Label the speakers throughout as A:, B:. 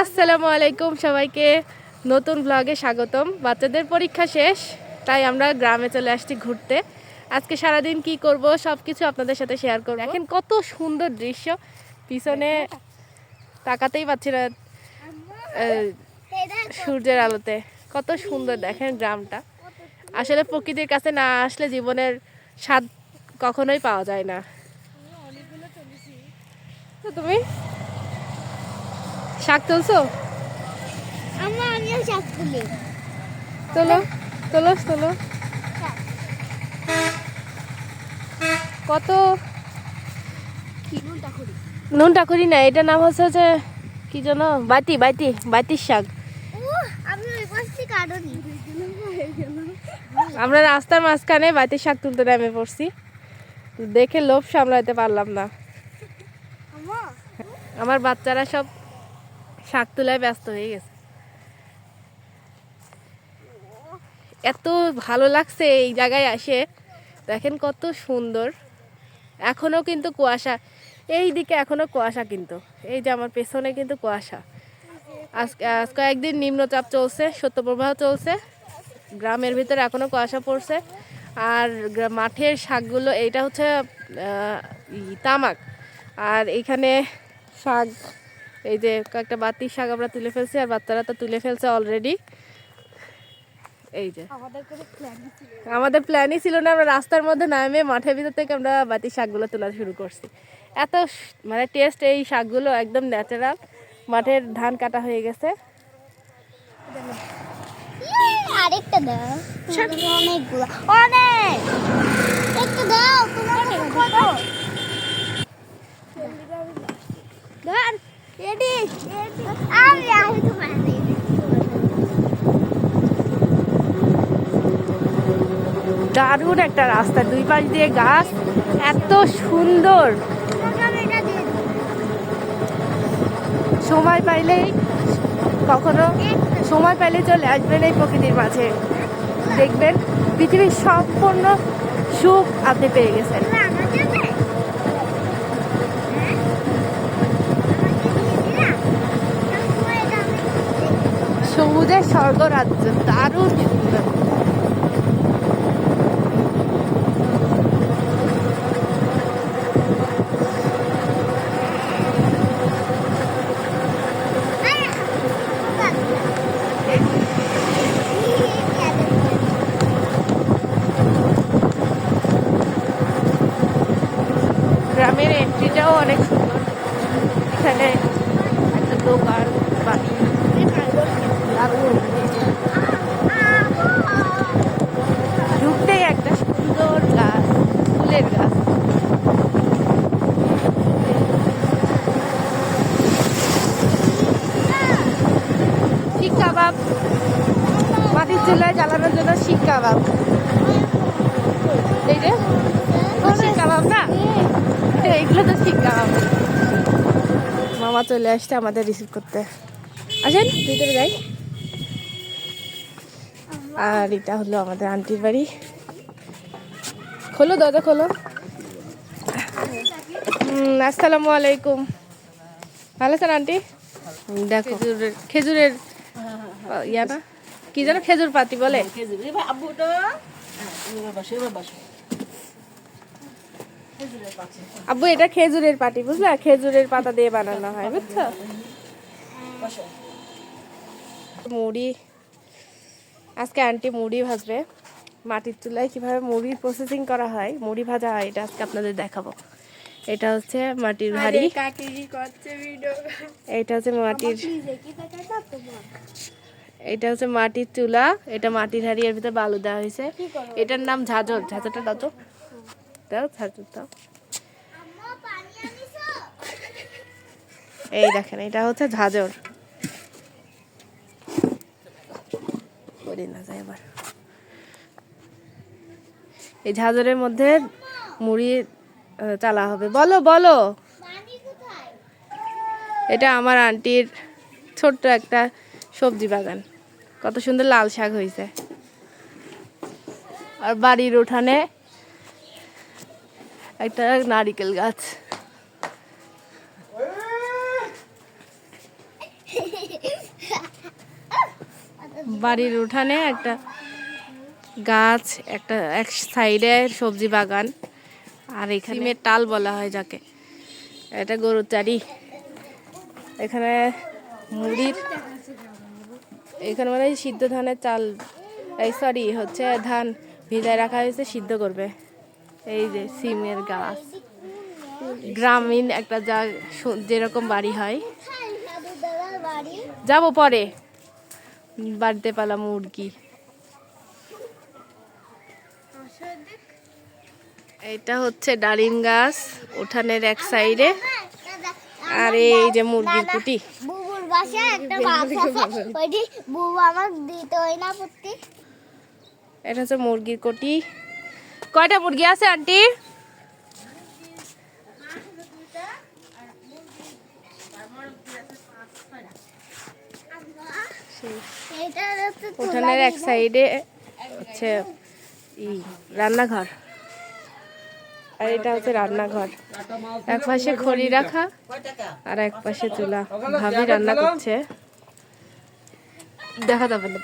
A: আসসালামু আলাইকুম সবাইকে। নতুন ব্লগে স্বাগতম। বাচ্চাদের পরীক্ষা শেষ তাই আমরা গ্রামে চলে আসছি ঘুরতে। আজকে সারাদিন কি করব সব কিছু আপনাদের সাথে শেয়ার করব। দেখেন কত সুন্দর দৃশ্য। পিছনে তাকাতেই পাচ্ছি না সূর্যের আলোতে। কত সুন্দর দেখেন গ্রামটা। আসলে প্রকৃতির কাছে না আসলে জীবনের স্বাদ কখনোই পাওয়া যায় না। তুমি? শাক তুলছো?
B: আমার আমিও শাক তুলি।
A: তোলো তোলো তোলো। কত?
B: নুনটা করি
A: না এটা নাম হচ্ছে যে কি যেন? বাতি বাতি বাতির শাক। আমরা রাস্তার মাঝখানে বাতির শাক তুলতে নেমে পড়ছি। দেখে লোভ সামলাতে পারলাম না। আমার বাচ্চারা সব শাক তোলায় ব্যস্ত হয়ে গেছে। এত ভালো লাগছে এই জায়গায় আসে। দেখেন কত সুন্দর। এখনও কিন্তু কুয়াশা। এই দিকে এখনও কুয়াশা কিন্তু। এই যে আমার পেছনে কিন্তু কুয়াশা। আজকে আজ কয়েকদিন নিম্নচাপ চলছে সত্যপ্রবাহ চলছে। গ্রামের ভিতরে এখনও কুয়াশা পড়ছে। আর মাঠের শাকগুলো, এইটা হচ্ছে তামাক। আর এইখানে শাক এই যে কয়েকটা বাতির শাক আমরা তুলে ফেলছি আর বাচ্চারা তো তুলে ফেলছে অলরেডি এই যে।
B: আমাদের
A: প্ল্যানই ছিল না আমরা রাস্তার মধ্যে নামে মাঠের ভিতর থেকে আমরা বাতির শাকগুলো তোলা শুরু করছি। এত মানে টেস্ট এই শাকগুলো একদম ন্যাচারাল মাঠের ধান কাটা হয়ে গেছে।
B: আরেকটা দাও। অনেকগুলো। অনেক! একটা দাও তোমার কত ধর রেডি আমি আমি তোমার
A: দারুণ একটা রাস্তা, দুই পাশ দিয়ে গাছ, এত সুন্দর। সময় পাইলেই কখনো সময় পাইলে চলে আসবেন এই প্রকৃতির মাঝে। দেখবেন পৃথিবীর সম্পূর্ণ সুখ আপনি পেয়ে গেছেন। সবুজের স্বর্গরাজ্য দারুণ সুন্দর গ্রামের এন্ট্রিটাও অনেক সুন্দর। এখানে একটা দোকান। দারুণ ঢুকতেই একটা সুন্দর গাছ, ফুলের গাছ। শিক কাবাব। মাটির চুলায় জ্বালানোর জন্য শিক কাবাব। এই যে শিক কাবাব না? এইগুলো তো শিক কাবাব। মামা চলে আসছে আমাদের রিসিভ করতে। আসেন, ভিতরে যাই। আর এটা হলো আমাদের আন্টির বাড়ি। খোলো দাদা খোলো। আসসালামু আলাইকুম। ভালো আছেন আন্টি? দেখো। খেজুরের খেজুরের ইয়া না? কি যেন খেজুর পাতি বলে। আব্বু এটা খেজুরের পাটি বুঝলা? খেজুরের পাতা দিয়ে বানানো হয় বুঝছ? মুড়ি আজকে আন্টি মুড়ি ভাজবে। মাটির চুলায় কীভাবে মুড়ির প্রসেসিং করা হয় মুড়ি ভাজা হয় এটা আজকে আপনাদের দেখাবো। এটা হচ্ছে মাটির হাড়ি এটা হচ্ছে মাটির এটা হচ্ছে মাটির চুলা। এটা মাটির হাড়ি এর ভিতরে বালু দেওয়া হয়েছে। এটার নাম ঝাঁঝর। ঝাঁঝরটা দাও তো। দাও ঝাঁঝর দাও। এই দেখেন এটা হচ্ছে ঝাঁঝর। না আবার এই ঝাঁঝরের মধ্যে মুড়ি চালা হবে। বলো বলো। এটা আমার আন্টির ছোট্ট একটা সবজি বাগান। কত সুন্দর লাল শাক হয়েছে আর বাড়ির উঠানে একটা নারিকেল গাছ। বাড়ির উঠানে একটা গাছ একটা এক সাইডে সবজি বাগান আর এখানে টাল বলা হয় যাকে। এটা গরুর চারি। এখানে মুড়ির এখানে মানে সিদ্ধ ধানের চাল এই সরি হচ্ছে ধান ভিজায় রাখা হয়েছে সিদ্ধ করবে। এই যে সিমের গাছ। গ্রামীণ একটা যা যেরকম বাড়ি হয়। যাব পরে। বাড়িতে পালা মুরগি। এটা হচ্ছে ডালিম গাছ উঠানের এক সাইডে। আর এই যে মুরগির কুটি।
B: বুবুর বাসায় একটা মাছ আছে। ওইটি বুবু আমার দিতে হয় না পুত্তি।
A: এটা হচ্ছে মুরগির কুটি। কয়টা মুরগি আছে আন্টি? উঠানের এক সাইডে হচ্ছে ই, রান্নাঘর। আর এটা হচ্ছে রান্নাঘর। এক পাশে খড়ি রাখা, আর এক পাশে চুলা। ভাবি রান্না করছে। দেখা যাবে না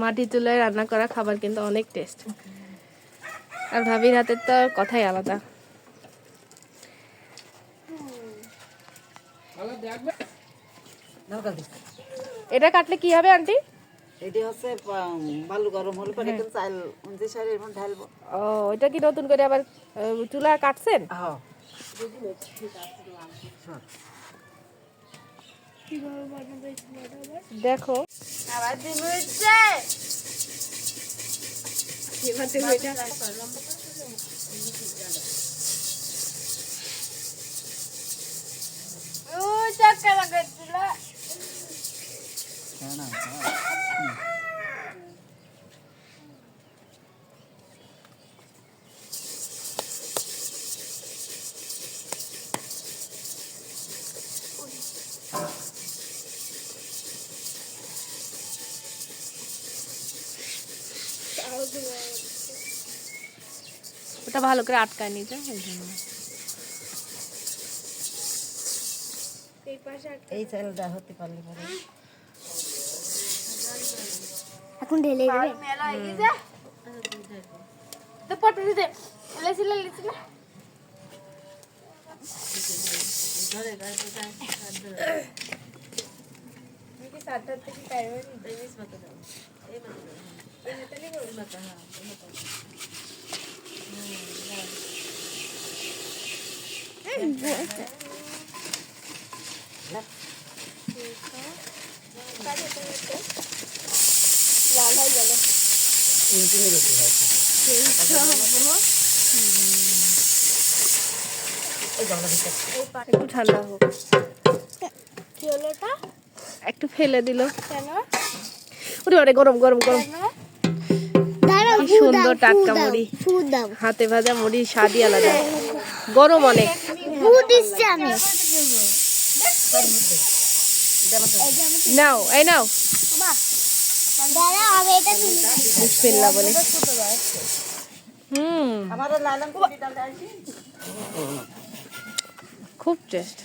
A: মাটি চুলায় রান্না করা খাবার কিন্তু অনেক টেস্ট আর ভাবির হাতের তো কথাই আলাদা। এটা কাটলে কি হবে আন্টি?
C: এটি হচ্ছে বালু গরম হলে পরে কিন্তু চাল উনত্রিশ সালের এরকম ঢালবো।
A: ও এটা কি নতুন করে আবার চুলা কাটছেন?
C: হ্যাঁ
A: দেখো। ওটা ভালো করে আটকায় নিতে ওই জন্য।
C: এই চালটা হতে পারলে পরে।
B: এখন ঢেলে দেবে?
A: তো পটে দিতে। লেছিল লেছিল একটু ঠান্ডা একটু ফেলে দিল।
B: কেন?
A: ওরে বাবারে গরম গরম গরম। কি সুন্দর টাটকা মুড়ি। হাতে ভাজা মুড়ি স্বাদই আলাদা। গরম অনেক।
B: ফু দিচ্ছি আমি।
A: নাও এই নাও। বিসমিল্লাহ বলে। হুম। খুব টেস্ট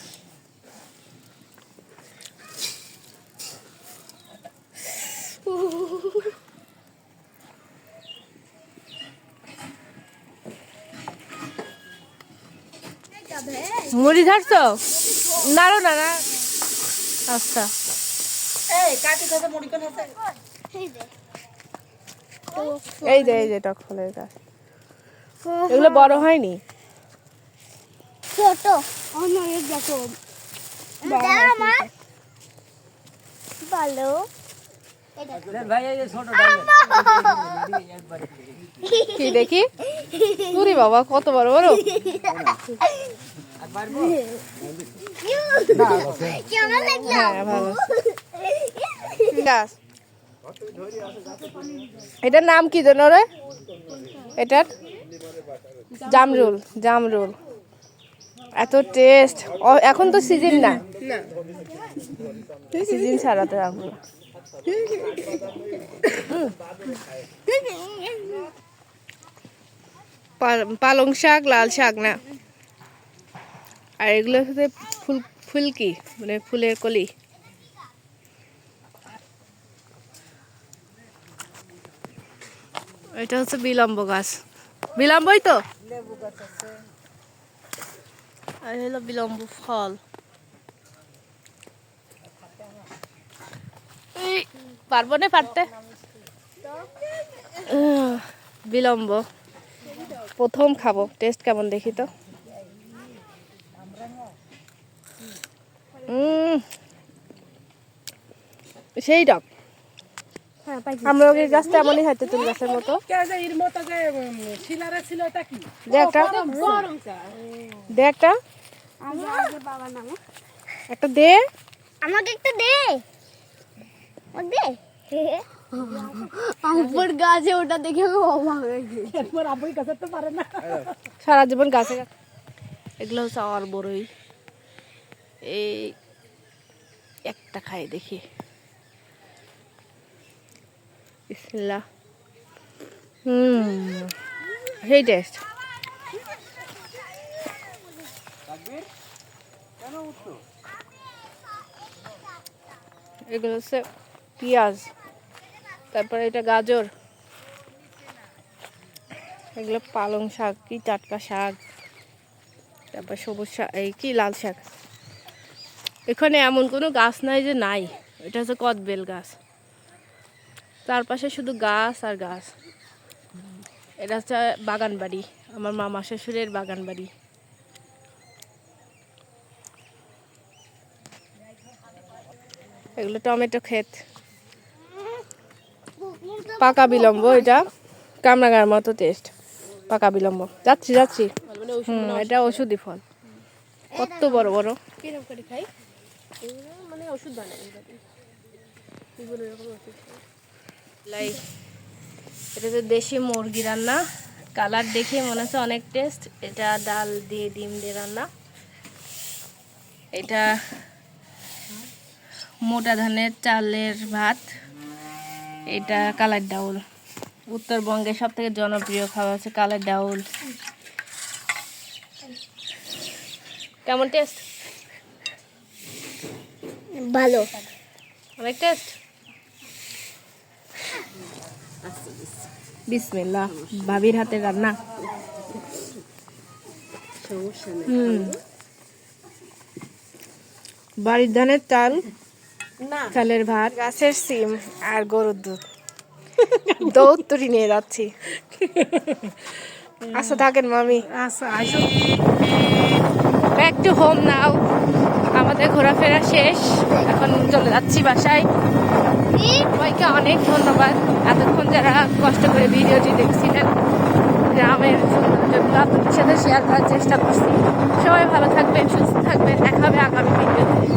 A: মুড়ি ঝাড়ছো নাড়ো না না। আচ্ছা।
C: এই কাটি কথা মুড়ি কোন আছে
A: এই যে এই যে টক ফলের গাছ। এগুলো বড় হয়নি?
B: ছোট। অনেক দেখো দাঁড়াও মা। বলো।
D: ভাই এই যে ছোট
A: কি দেখি? বাবা কত বড় বড় এটার নাম কি জানো রে? এটার? জামরুল জামরুল। এত টেস্ট এখন তো সিজন না। সিজন ছাড়াতে রাখব পালং শাক, লাল শাক, না। আর এগুলো হচ্ছে ফুল ফুলকি মানে ফুলের কলি? এটা হচ্ছে বিলম্ব গাছ। বিলম্বই তো? আর হলো বিলম্ব ফল। পারব না পারতে? বিলম্ব। প্রথম খাব। টেস্ট কেমন দেখি তো? সেই ডাব আমরা ওই গাছটা এমনই হয়তো তুল গাছের মতো।
E: এর মতো যে উম, শিলারে ছিল এটা কি?
A: দে একটা। দে একটা। একটা দে।
B: আমাকে একটা দে। দে। উপর গাছে ওটা দেখে আমি অবাক হয়ে গেছি।
E: পারে না।
A: সারা জীবন গাছে গাছে এগুলো হচ্ছে আর বড়ই এই একটা খাই দেখি। বিসমিল্লাহ হুম, সেই টেস্ট এগুলো হচ্ছে পেঁয়াজ, তারপরে এটা গাজর। এগুলো পালং শাক, কি টাটকা শাক, তারপর সবুজ শাক, এই কি লাল শাক। এখানে এমন কোনো গাছ নাই যে নাই, এটা হচ্ছে কদবেল গাছ। তার পাশে শুধু গাছ আর গাছ। এটা হচ্ছে বাগান বাড়ি আমার মামা শ্বশুরের বাগান বাড়ি এগুলো টমেটো ক্ষেত। পাকা বিলম্ব এটা। কামরাঙার মতো টেস্ট পাকা বিলম্ব। যাচ্ছি যাচ্ছি। এটা ওষুধি ফল। কত বড় বড়। মানে ওষুধ? লাই এটা তো দেশি মুরগি রান্না। কালার দেখে মনে হচ্ছে অনেক টেস্ট এটা ডাল দিয়ে ডিম দিয়ে রান্না। এটা মোটা ধানের চালের ভাত। এটা কালার ডাউল। উত্তরবঙ্গের সব থেকে জনপ্রিয় খাবার হচ্ছে কালার ডাউল। কেমন টেস্ট
B: ভালো।
A: অনেক টেস্ট বিসমিল্লাহ ভাবির হাতের রান্না। হুম। বাড়ির ধানের চাল চালের ভাত। গাছের সিম আর গরুর দুধ। দৌত্তরি নিয়ে যাচ্ছি। আচ্ছা থাকেন মামি।
E: আচ্ছা আইসো
A: ব্যাক টু হোম নাও আমাদের ঘোরাফেরা শেষ। এখন চলে যাচ্ছি বাসায়। সবাইকে অনেক ধন্যবাদ। এতক্ষণ যারা কষ্ট করে ভিডিওটি দেখছিলেন, গ্রামের সৌন্দর্যগুলো আপনাদের সাথে শেয়ার করার চেষ্টা করছি। সবাই ভালো থাকবেন, সুস্থ থাকবেন। দেখা হবে আগামী ভিডিওতে।